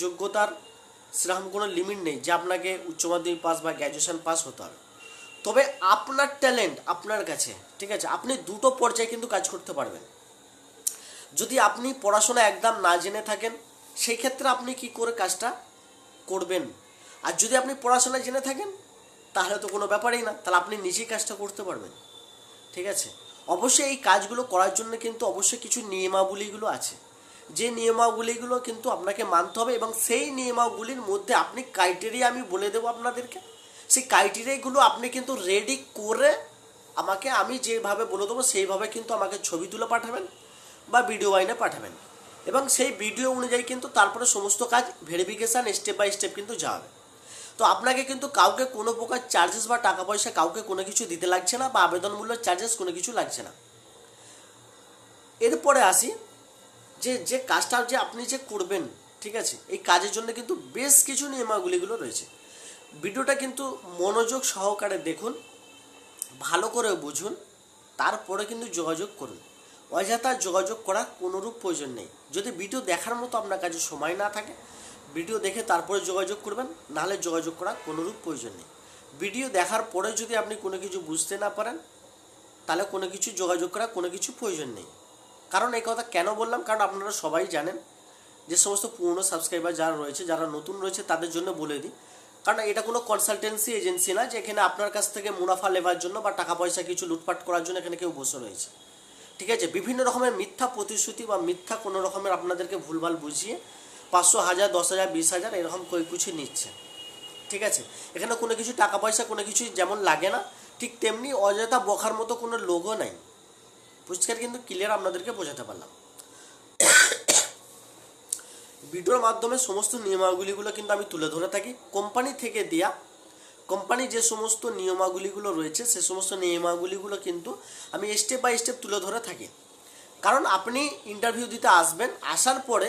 যোগ্যতার সেরকম কোনো লিমিট নেই যে আপনাকে উচ্চ মাধ্যমিক পাস বা গ্র্যাজুয়েশন পাস হতে হবে। তবে আপনার ট্যালেন্ট আপনার কাছে, ঠিক আছে? আপনি দুটো পর্যায়ে কিন্তু কাজ করতে পারবেন। যদি আপনি পড়াশোনা একদম না জেনে থাকেন সেই ক্ষেত্রে আপনি কি করে কাজটা করবেন? আর যদি আপনি পড়াশোনা জেনে থাকেন, তাহলে তো কোনো ব্যাপারই না। তাহলে আপনি নিজেই কাজটা করতে পারবেন, ঠিক আছে? অবশ্যই এই কাজগুলো করার জন্য কিন্তু অবশ্যই কিছু নিয়মাবলীগুলো আছে। যে নিয়মাবলীগুলো কিন্তু আপনাকে মানতে হবে এবং সেই নিয়মাবলীর মধ্যে আপনি ক্রাইটেরিয়া আমি বলে দেবো আপনাদেরকে। সেই ক্রাইটেরিয়াগুলো আপনি কিন্তু রেডি করে আমাকে আমি যেভাবে বলে দেবো সেইভাবে কিন্তু আমাকে ছবি তুলে পাঠাবেন বা ভিডিও বাইনে পাঠাবেন। এবং সেই ভিডিও অনুযায়ী কিন্তু তারপরে সমস্ত কাজ ভেরিফিকেশান স্টেপ বাই স্টেপ কিন্তু যাবে। তো আপনাকে কিন্তু কাউকে কোনো প্রকার চার্জেস বা টাকা পয়সা কাউকে কোনো কিছু দিতে লাগছে না বা আবেদন মূল্য চার্জেস কোনো কিছু লাগছে না। এরপরে আসি যে যে কাজটা যে আপনি যে করবেন, ঠিক আছে, এই কাজের জন্য কিন্তু বেশ কিছু নিয়মাবলীগুলো রয়েছে। ভিডিওটা কিন্তু মনোযোগ সহকারে দেখুন, ভালো করে বুঝুন, তারপরে কিন্তু যোগাযোগ করুন। অযথা যোগাযোগ করার কোনোরূপ প্রয়োজন নেই। যদি ভিডিও দেখার মতো আপনার কাছে সময় না থাকে, ভিডিও দেখে তারপরে যোগাযোগ করবেন, নাহলে যোগাযোগ করার কোনোরূপ প্রয়োজন নেই। ভিডিও দেখার পরে যদি আপনি কোনো কিছু বুঝতে না পারেন, তাহলে কোনো কিছু যোগাযোগ করার কোনো কিছু প্রয়োজন নেই। কারণ এই কথা কেন বললাম? কারণ আপনারা সবাই জানেন যে সমস্ত পুরনো সাবস্ক্রাইবার যারা রয়েছে, যারা নতুন রয়েছে, তাদের জন্য বলে দিই। কারণ এটা কোনো কনসালটেন্সি এজেন্সি না যে এখানে আপনার কাছ থেকে মুনাফা নেবার জন্য বা টাকা পয়সা কিছু লুটপাট করার জন্য এখানে কেউ বসে রয়েছে। ঠিক আছে? বিভিন্ন রকমের মিথ্যা প্রতিশ্রুতি বা মিথ্যা কোনো রকমের আপনাদেরকে ভুলভাল বুঝিয়ে পাঁচশো হাজার, দশ হাজার, বিশ হাজার এরকম কই কিছু নিচ্ছে। ঠিক আছে? এখানে কোনো কিছু টাকা পয়সা কোনো কিছু যেমন লাগে না, ঠিক তেমনি অযথা বখার মতো কোনো লোগো নাই। পরিষ্কার কিন্তু ক্লিয়ার আপনাদেরকে বোঝাতে পারলাম। ভিডিওর মাধ্যমে সমস্ত নিয়মাবলীগুলো কিন্তু আমি তুলে ধরে থাকি। কোম্পানি থেকে দেয়া, কোম্পানি যে সমস্ত নিয়মাবলীগুলো রয়েছে, সে সমস্ত নিয়মাবলীগুলো কিন্তু আমি স্টেপ বাই স্টেপ তুলে ধরে থাকি। কারণ আপনি ইন্টারভিউ দিতে আসবেন, আসার পরে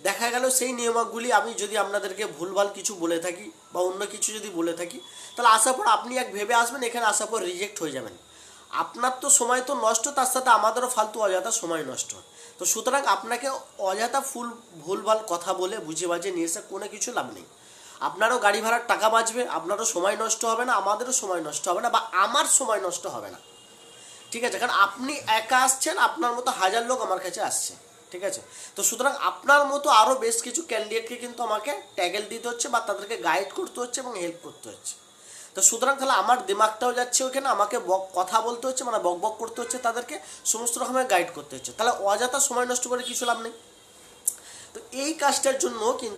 দেখা গেল সেই নিয়মাবলী আমি যদি আপনাদেরকে ভুলভাল কিছু বলে থাকি বা অন্য কিছু যদি বলে থাকি, তাহলে আসার পর আপনি এক ভেবে আসবেন, এখানে আসার পর রিজেক্ট হয়ে যাবেন। আপনার তো সময় তো নষ্ট, তার সাথে আমাদেরও ফালতু অযথা সময় নষ্ট তো সুতরাং আপনাকে অযথা ফুল, ভুলভাল কথা বলে বুঝে বাজে নিয়ে এসে কোনো কিছু লাভ নেই। আপনারও গাড়ি ভাড়ার টাকা বাঁচবে, আপনারও সময় নষ্ট হবে না, আমাদেরও সময় নষ্ট হবে না বা আমার সময় নষ্ট হবে না। ঠিক আছে, কারণ আপনি একা আসছেন, আপনার মতো হাজার লোক আমার কাছে আসছে। ঠিক আছে? তো সুতরাং আপনার মতো আরও বেশ কিছু ক্যান্ডিডেটকে কিন্তু আমাকে ট্যাগেল দিতে হচ্ছে বা তাদেরকে গাইড করতে হচ্ছে এবং হেল্প করতে হচ্ছে। তো সুতরাং তাহলে আমার দিমাগটাও যাচ্ছে ওইখানে, আমাকে কথা বলতে হচ্ছে মানে বক বক করতে হচ্ছে তাদেরকে, সমস্ত রকমের গাইড করতে হচ্ছে। তাহলে অযথা সময় নষ্ট করে কিছু লাভ নেই। তো এই কাজটার জন্য কিন্তু